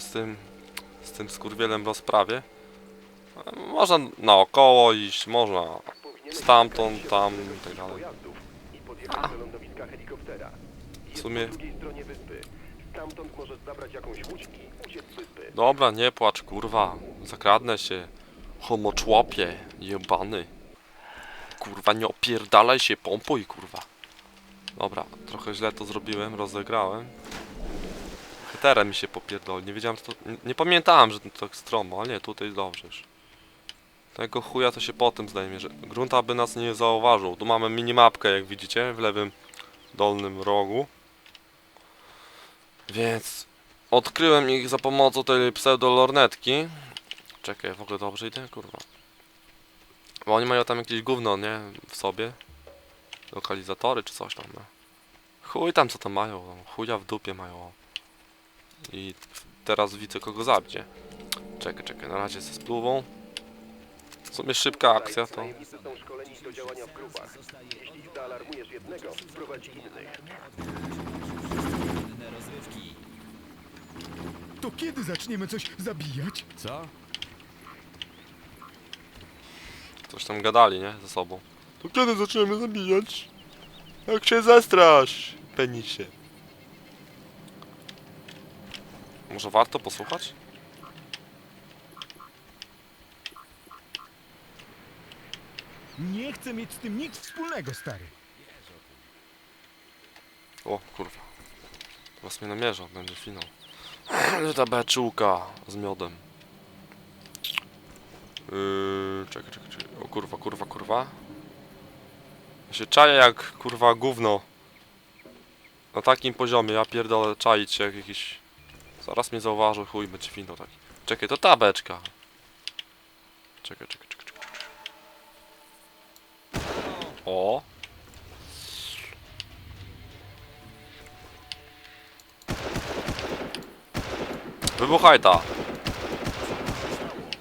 z tym, z tym skurwielem w rozprawie. Można naokoło iść, można stamtąd, tam i tak dalej. helikoptera. W sumie, dobra, nie płacz, kurwa. Zakradnę się. Homoczłopie, jebany. Kurwa, nie opierdalaj się, pompuj, kurwa. Dobra, trochę źle to zrobiłem, rozegrałem. Heterem mi się popierdoli, nie wiedziałem, że to... Nie, nie pamiętałem, że to tak stromo, ale nie, tutaj jest dobrze już. Tego chuja to się potem zdejmie, że grunt aby nas nie zauważył. Tu mamy minimapkę, jak widzicie, w lewym dolnym rogu. Więc odkryłem ich za pomocą tej pseudo-lornetki. Czekaj, w ogóle dobrze idę? Kurwa. Bo oni mają tam jakieś gówno, nie? W sobie. Lokalizatory czy coś tam, no. Chuj tam co tam mają, no. chuja w dupie mają. I teraz widzę kogo zabicie. Czekaj, czekaj, na razie ze spluwą. W sumie szybka akcja to... Najemnicy są szkoleni do działania w grupach. Jeśli zaalarmujesz jednego, prowadzi innych. To kiedy zaczniemy coś zabijać? Co? Coś tam gadali, nie? Ze sobą. To kiedy zaczniemy zabijać? Jak się zestrasz, penisie. Może warto posłuchać? Nie chcę mieć z tym nic wspólnego, stary. O, kurwa. Was mnie namierza, będzie finał. Ale ta beczułka z miodem. Yy, czekaj, czekaj, czekaj. O kurwa, kurwa, kurwa. Ja się czaję jak kurwa gówno. Na takim poziomie, ja pierdolę czaić się jak jakiś... Zaraz mnie zauważył, chuj, będzie finał taki. Czekaj, to ta beczka. Czekaj, czekaj, czekaj, czekaj. O! Wybuchaj ta!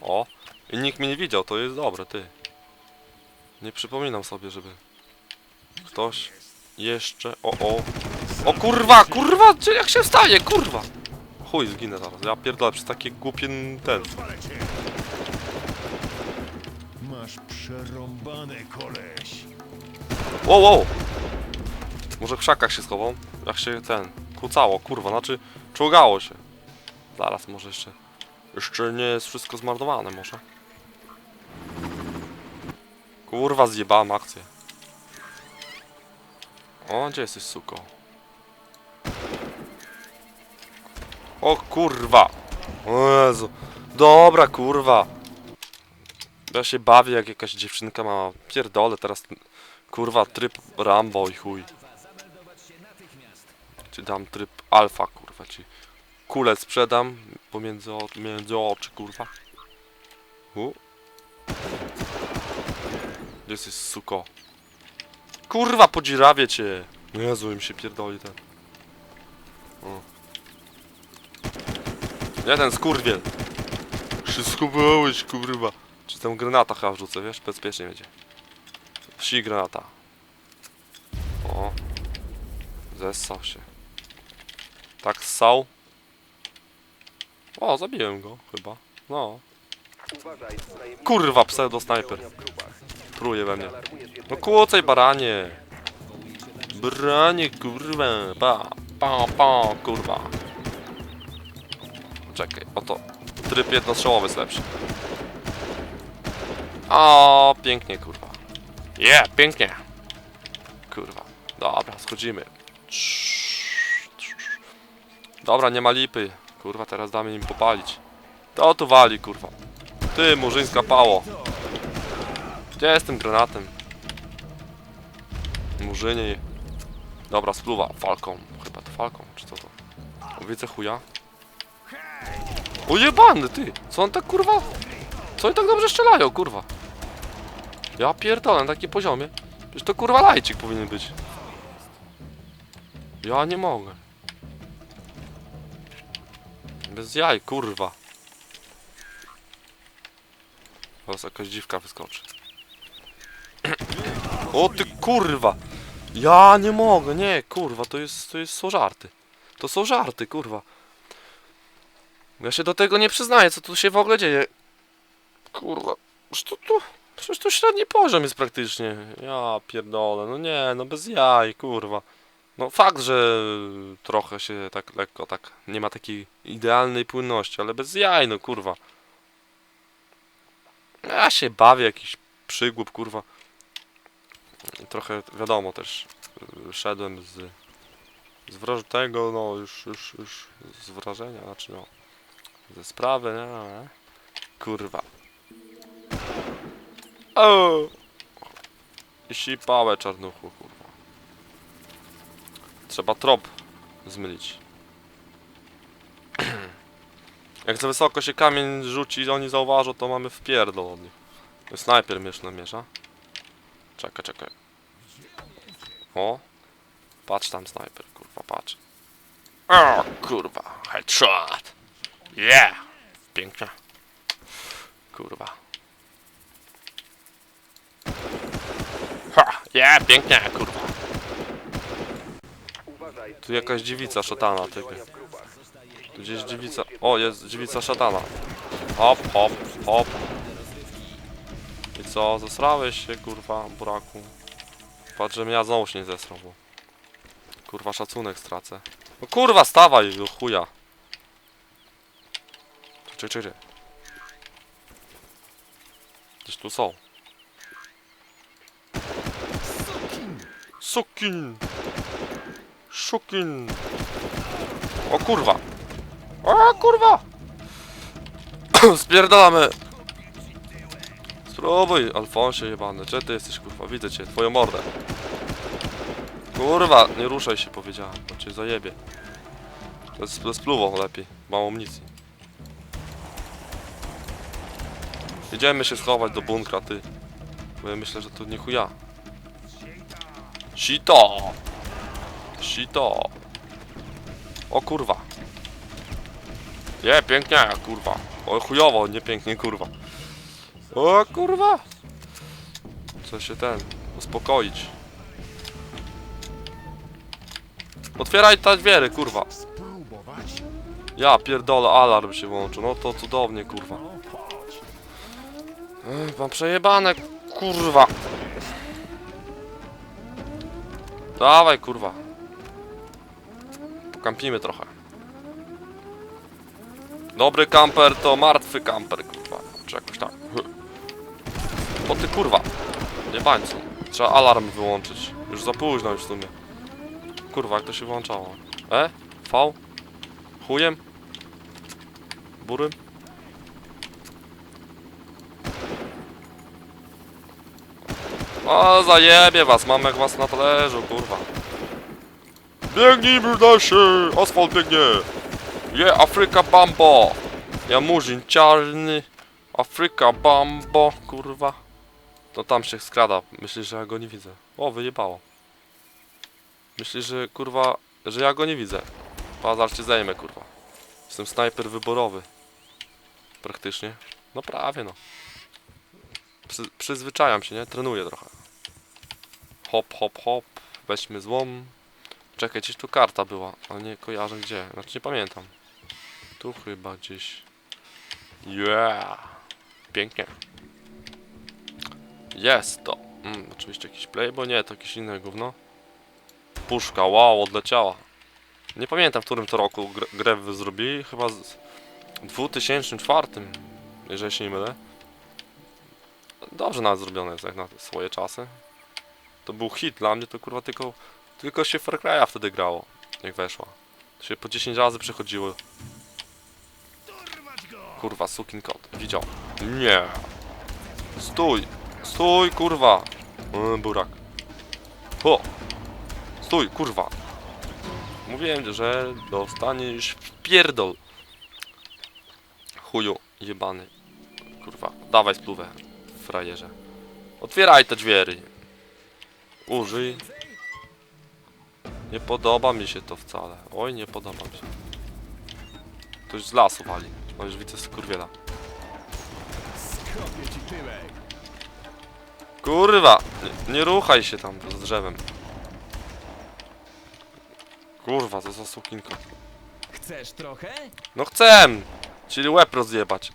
O! I nikt mnie nie widział, to jest dobre, ty. Nie przypominam sobie, żeby... Ktoś jeszcze... O, o! O kurwa, kurwa! Jak się wstaje, kurwa! Chuj, zginę zaraz. Ja pierdolę przez takie głupie n- ten... Masz przerąbane, koleś. Wow, wow! Może w krzakach się schową? Jak się ten... Kłócało, kurwa, znaczy... Czołgało się. Zaraz, może jeszcze... Jeszcze nie jest wszystko zmarnowane, może. Kurwa, zjebałem akcję. O, gdzie jesteś, suko? O kurwa! O Jezu. Dobra, kurwa. Ja się bawię jak jakaś dziewczynka ma... Pierdolę teraz... Kurwa, tryb Rambo i chuj. Czy dam tryb alfa, kurwa, ci kulę sprzedam pomiędzy o, między oczy, kurwa. U. Gdzie jesteś, suko? Kurwa, podzirawię cię! Jezu, im się pierdoli ten. O. Nie ten skurwiel! Się schowałeś, kurwa! Czy tam granata chyba wrzucę, wiesz? Bezpiecznie będzie. Wsi granata. O. Zessał się. Tak ssał. O, zabiłem go chyba. No. Kurwa, pseudo grupach. Truje we mnie. No kłócej baranie. Branie, kurwa. Pa, pa, pa, kurwa. Czekaj, oto. Tryb jednostrzałowy jest lepszy. O, pięknie, kurwa. Je, yeah, pięknie. Kurwa. Dobra, schodzimy. Dobra, nie ma lipy. Kurwa, teraz damy im popalić. To tu wali, kurwa. Ty, murzyńska pało. Gdzie jest tym granatem? Murzyni. Dobra, spluwa. Falką. Chyba to falką, czy co to? Widzę chuja. Ujebany, ty! Co on tak kurwa? Co oni tak dobrze strzelają, kurwa? Ja pierdolę na takim poziomie. Przecież to kurwa lajcik powinien być. Ja nie mogę. Bez jaj, kurwa. Teraz jakaś dziwka wyskoczy. O ty kurwa! Ja nie mogę, nie, kurwa, to jest, to jest, są żarty. To są żarty, kurwa. Ja się do tego nie przyznaję, co tu się w ogóle dzieje. Kurwa, to, tu, przecież to średni poziom jest praktycznie. Ja pierdolę, no nie, no bez jaj, kurwa. No fakt, że trochę się tak lekko, tak, nie ma takiej idealnej płynności, ale bez jaj, no kurwa. Ja się bawię, jakiś przygłup, kurwa. Trochę, wiadomo też, y, szedłem z, z wraż tego, no już, już, już z wrażenia, znaczy no, ze sprawy, nie, nie. Kurwa. O! I sipałe czarnuchu, kurwa. Trzeba trop zmylić. Jak za wysoko się kamień rzuci i oni zauważą, to mamy wpierdol od nich. Snajper mieszno miesza. Czekaj, czekaj. O! Patrz tam snajper, kurwa, patrz. O, kurwa, headshot! Yeah! Pięknie. Kurwa. Ha! Yeah, pięknie, kurwa. Tu jakaś dziewica szatana, ty. Działania w grupach. Tu gdzieś dziewica. O, jest dziewica szatana. Hop, hop, hop. I co, zesrałeś się, kurwa, buraku? Patrz, że ja znowu się nie zesrał, bo... Kurwa, szacunek stracę. No kurwa, stawaj, do chuja. Czekaj, czekaj. Gdzieś tu są. Sukin! Szukin! O kurwa! O kurwa! Spierdalamy! Spróbuj, Alfonsie jebany. Gdzie ty jesteś kurwa? Widzę cię, twoją mordę. Kurwa, nie ruszaj się powiedziałem, bo cię zajebie. Pluwo lepiej, mało amunicji. Idziemy się schować do bunkra, ty. Bo ja myślę, że tu nie chuja. Sito! Sito! O kurwa. Nie, pięknie, kurwa. O chujowo, nie pięknie, kurwa. O kurwa. Co się ten, uspokoić. Otwieraj te drzwi, kurwa. Ja pierdolę, alarm się włączył. No to cudownie, kurwa. Mam przejebane, kurwa. Dawaj, kurwa. Pokampimy trochę. Dobry kamper to martwy kamper, kurwa. Czy jakoś tak. O ty kurwa. Nie bańcu. Trzeba alarm wyłączyć. Już za późno już w sumie. Kurwa, jak to się włączało? E? V? Chujem? Burym? O, zajebie was, mam jak was na talerzu, kurwa. Biegnij, brudaszy! Asfalt biegnie! Je, Afryka Bambo! Ja murzyn czarny. Afryka Bambo, kurwa. To tam się skrada. Myślisz, że ja go nie widzę. O, wyjebało. Myślisz, że kurwa, że ja go nie widzę. Pazar cię zajmę, kurwa. Jestem snajper wyborowy. Praktycznie. No prawie, no. Przy, przyzwyczajam się, nie? Trenuję trochę. Hop, hop, hop. Weźmy złom. Czekaj, gdzieś tu karta była, ale nie kojarzę gdzie. Znaczy nie pamiętam. Tu chyba gdzieś. Yeah! Pięknie. Jest to. Mm, oczywiście jakiś play, bo nie, to jakieś inne gówno. Puszka, wow, odleciała. Nie pamiętam w którym to roku gr grę zrobili, chyba z 2004, jeżeli się nie mylę. Dobrze nawet zrobione jest jak na swoje czasy. To był hit dla mnie, to kurwa tylko, tylko się Far Cry'a wtedy grało, jak weszła. To się po 10 razy przechodziło. Kurwa, sukin kot. Widział. Nie. Stój. Stój, kurwa. Yy, burak. O. Stój, kurwa. Mówiłem, że dostaniesz w pierdol. Chuju, jebany. Kurwa, dawaj spluwę, frajerze. Otwieraj te drzwi. Użyj. Nie podoba mi się to wcale. Oj, nie podoba mi się. Ktoś z lasu wali. O, już widzę skurwiela. Kurwa! Nie, nie ruchaj się tam z drzewem. Kurwa, to za sukinko. Chcesz trochę? No chcę! Czyli łeb rozjebać.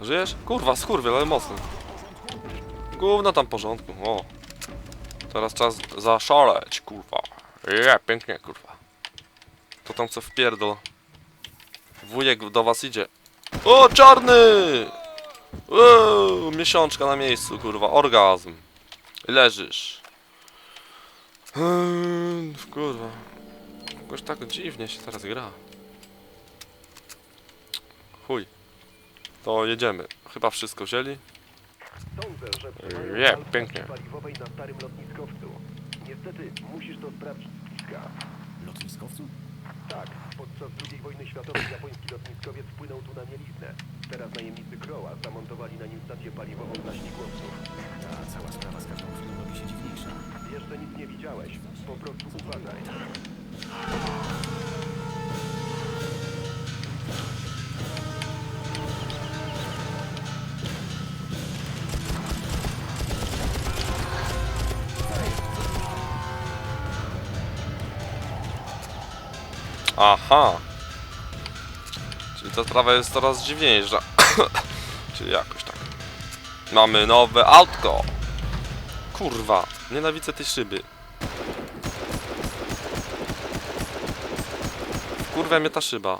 Żyjesz? Kurwa, skurwiel, ale mocny. Gówno tam porządku, o. Teraz czas zaszaleć, kurwa. Je, pięknie, kurwa. To tam co wpierdol. Wujek do was idzie. O, czarny! Uuu, miesiączka na miejscu, kurwa, orgazm. Leżysz. Hmm, kurwa. Jakoś tak dziwnie się teraz gra. Chuj. To jedziemy. Chyba wszystko wzięli. Sądzę, że Je, trwają walki pięknie. paliwowej na starym lotniskowcu. Niestety, musisz to sprawdzić z bliska. Lotniskowcu? Tak, podczas II wojny światowej japoński lotniskowiec wpłynął tu na mieliznę. Teraz najemnicy Croa zamontowali na nim stację paliwową dla śmigłowców. Ta cała sprawa z każdą chwilą robi się dziwniejsza. Jeszcze nic nie widziałeś. Po prostu uważaj. Aha. Czyli ta sprawa jest coraz dziwniejsza. Czyli jakoś tak. Mamy nowe autko. Kurwa, nienawidzę tej szyby. Kurwa mnie ta szyba.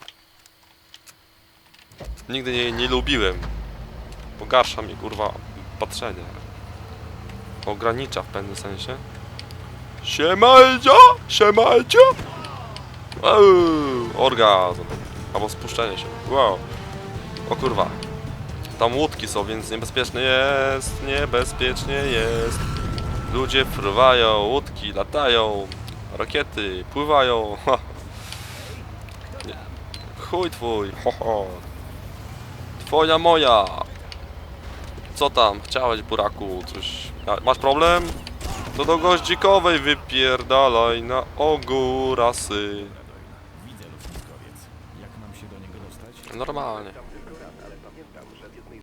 Nigdy jej nie lubiłem. Pogarsza mi kurwa patrzenie. Ogranicza w pewnym sensie. Siemajdzio! Siemajdzio! Eee, orgazm. Albo spuszczenie się. Wow. O kurwa. Tam łódki są, więc niebezpiecznie jest. Niebezpiecznie jest. Ludzie fruwają, łódki latają. Rakiety pływają. Ha. Chuj twój. Ho, ho. Twoja moja. Co tam? Chciałeś buraku? Coś. Masz problem? To do goździkowej wypierdalaj na ogórasy. Widzę lotniskowiec. Jak mam się do niego dostać? Normalnie.